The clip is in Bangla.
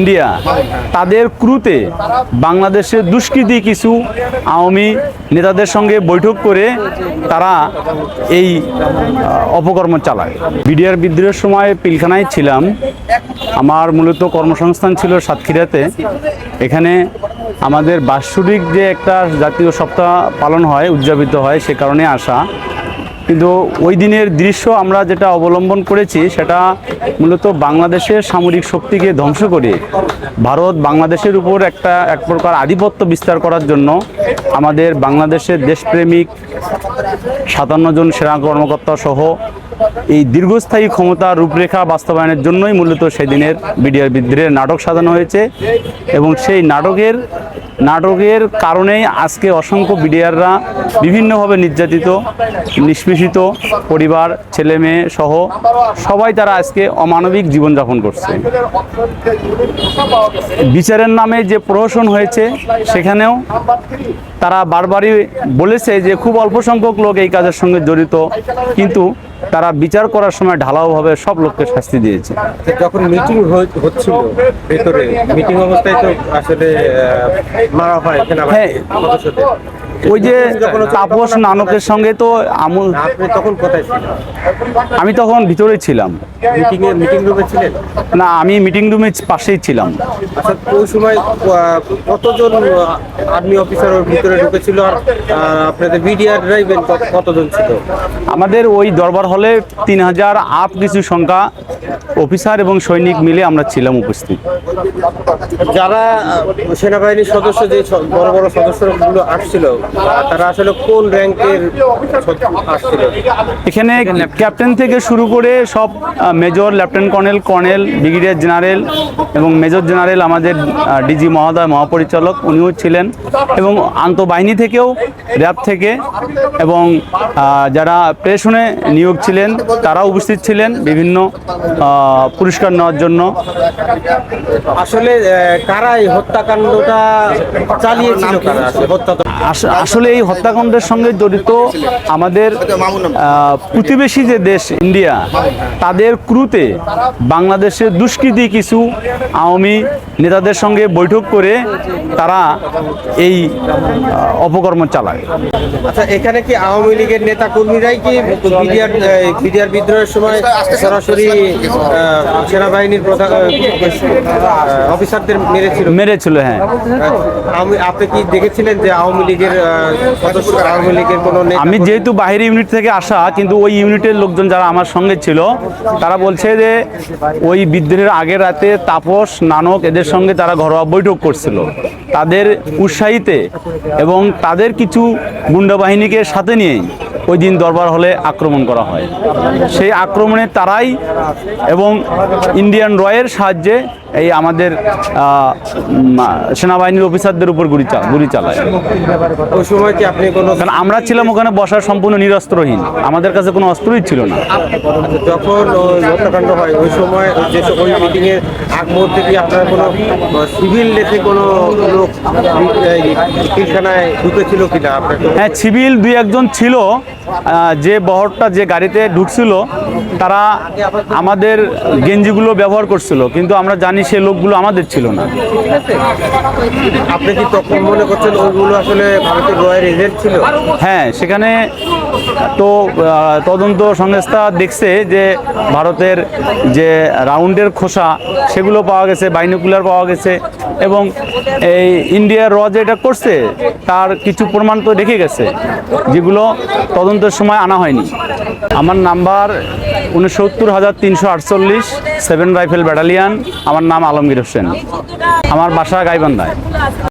ইন্ডিয়া, তাদের ক্রুতে বাংলাদেশের দুষ্কৃতী কিছু আওয়ামী নেতাদের সঙ্গে বৈঠক করে তারা এই অপকর্ম চালায়। বিডিআর বিদ্রোহের সময় পিলখানায় ছিলাম। আমার মূলত কর্মসংস্থান ছিল সাতক্ষীরাতে। এখানে আমাদের বাৎসরিক যে একটা জাতীয় সপ্তাহ পালন হয়, উদযাপিত হয়, সে কারণে আসা। কিন্তু ওই দিনের দৃশ্য আমরা যেটা অবলম্বন করেছি, সেটা মূলত বাংলাদেশের সামরিক শক্তিকে ধ্বংস করে, ভারত বাংলাদেশের উপর একটা এক প্রকার আধিপত্য বিস্তার করার জন্য আমাদের বাংলাদেশের দেশপ্রেমিক সাতান্ন জন সেনা কর্মকর্তা সহ এই দীর্ঘস্থায়ী ক্ষমতা রূপরেখা বাস্তবায়নের জন্যই মূলত সেদিনের বিডিআর বিদ্রোহের নাটক সাজানো হয়েছে এবং সেই নাটকের নাটকের কারণেই আজকে অসংখ্য বিডিআররা বিভিন্নভাবে নির্যাতিত, নিষ্পেষিত পরিবার, ছেলে মেয়ে সহ সবাই তারা আজকে অমানবিক জীবনযাপন করছে। বিচারের নামে যে প্রহসন হয়েছে সেখানেও তারা বারবারই বলেছে যে খুব অল্প সংখ্যক লোক এই কাজের সঙ্গে জড়িত, কিন্তু তারা বিচার করার সময় ঢালাওভাবে সব লোককে শাস্তি দিয়েছে যখন মিটিং হচ্ছিল ভেতরে মিটিং অবস্থায় তো আসলে মারা হয় হ্যাঁ। ওই যে তাপস নানকের সঙ্গে তো আমল তখন কোথায় আমি তখন ভিতরে ছিলাম। মিটিং এ মিটিং রুমে ছিলেন? না আমি মিটিং রুমে পাশেই ছিলাম। আচ্ছা ওই সময় কতজন আর্মি অফিসার ওর ভিতরে ঢুকেছিল আর আপনাদের বিডিআর ড্রাইভেন কতজন ছিল? আমাদের ওই দরবার হলে তিন হাজার আপ কিছু সংখ্যা অফিসার এবং সৈনিক মিলে আমরা ছিলাম উপস্থিত। যারা সেনাবাহিনীর সদস্য যে বড় বড় সদস্যগুলো আসছিল তারা আসলে কোন র্যাঙ্কের আসছিল? এখানে ক্যাপ্টেন থেকে শুরু করে সব major lieutenant colonel colonel brigadier general এবং মেজর জেনারেল আমাদের ডিজি মহোদয় মহাপরিচালক উনিও ছিলেন এবং আন্তঃবাহিনী থেকেও র্যাব থেকে এবং যারা প্রেশনে নিয়োগ ছিলেন তারা উপস্থিত ছিলেন বিভিন্ন পুরস্কার নেওয়ার জন্য? আসলে কারা এই হত্যাকাণ্ডটা চালিয়েছিল আসলে এই হত্যাকাণ্ডের সঙ্গে জড়িত আমাদের প্রতিবেশী যে দেশ ইন্ডিয়া তাদের ক্রুতে বাংলাদেশের দুষ্কৃতী কিছু আওয়ামী নেতাদের সঙ্গে বৈঠক করে তারা এই অপকর্ম চালায়। আচ্ছা এখানে কি আওয়ামী লীগের নেতা কর্মীরাই কি বিডিআর বিডিআর বিদ্রোহের সময় সরাসরি সেনাবাহিনীর অফিসারদের মেরেছিল? মেরেছিল হ্যাঁ। আমি আপনি কি দেখেছিলেন যে আওয়ামী লীগের সদস্য আওয়ামী লীগের কোনো আমি যেহেতু বাহির ইউনিট থেকে আসা কিন্তু ওই ইউনিটের লোকজন যারা আমার সঙ্গে ছিল তারা বলছে যে ওই বিদ্রোহের আগের রাতে তাপস নানক এদের সঙ্গে তারা ঘরোয়া বৈঠক করছিল। তাদের উৎসাহিতে এবং তাদের কিছু গুন্ডা বাহিনীকে সাথে নিয়েই। ওই দিন দরবার হলে আক্রমণ করা হয়। সেই আক্রমণে তারাই এবং ইন্ডিয়ান রয়ের সাহায্যে এই আমাদের সেনাবাহিনীর অফিসারদের উপর গুলি গুলি চালায় ওই সময় কি আপনি কোনো কারণ আমরা ছিলাম ওখানে বসার সম্পূর্ণ নিরস্ত্রহীন আমাদের কাছে কোনো অস্ত্রই ছিল না যখন ওই হত্যাকাণ্ড হয় ওই সময় যে ওই মিটিং এর আগ মুহূর্তে কি আপনার কোনো সিভিল লেখে কোনো লোক ঢুকেছিল কিনা আপনার হ্যাঁ সিভিল দুই একজন ছিল যে বহরটা যে গাড়িতে ঢুকছিল তারা আমাদের গেঞ্জিগুলো ব্যবহার করছিল কিন্তু আমরা জানি সে লোকগুলো আমাদের ছিল না। আপনি কি তখন মনে করছেন ওইগুলো আসলে ভারতের এজেন্ট ছিল? হ্যাঁ সেখানে তো তদন্ত সংস্থা দেখছে যে ভারতের যে রাউন্ডের খোসা সেগুলো পাওয়া গেছে বাইনোকুলার পাওয়া গেছে এবং এই ইন্ডিয়ার র যেটা করছে তার কিছু প্রমাণ তো রেখে গেছে যেগুলো তদন্তের সময় আনা হয়নি। আমার নাম্বার উনসত্তর হাজার তিনশো আটচল্লিশ, সেভেন রাইফেল ব্যাটালিয়ান। আমার নাম আলমগীর হোসেন। আমার বাসা গাইবান্ধায়।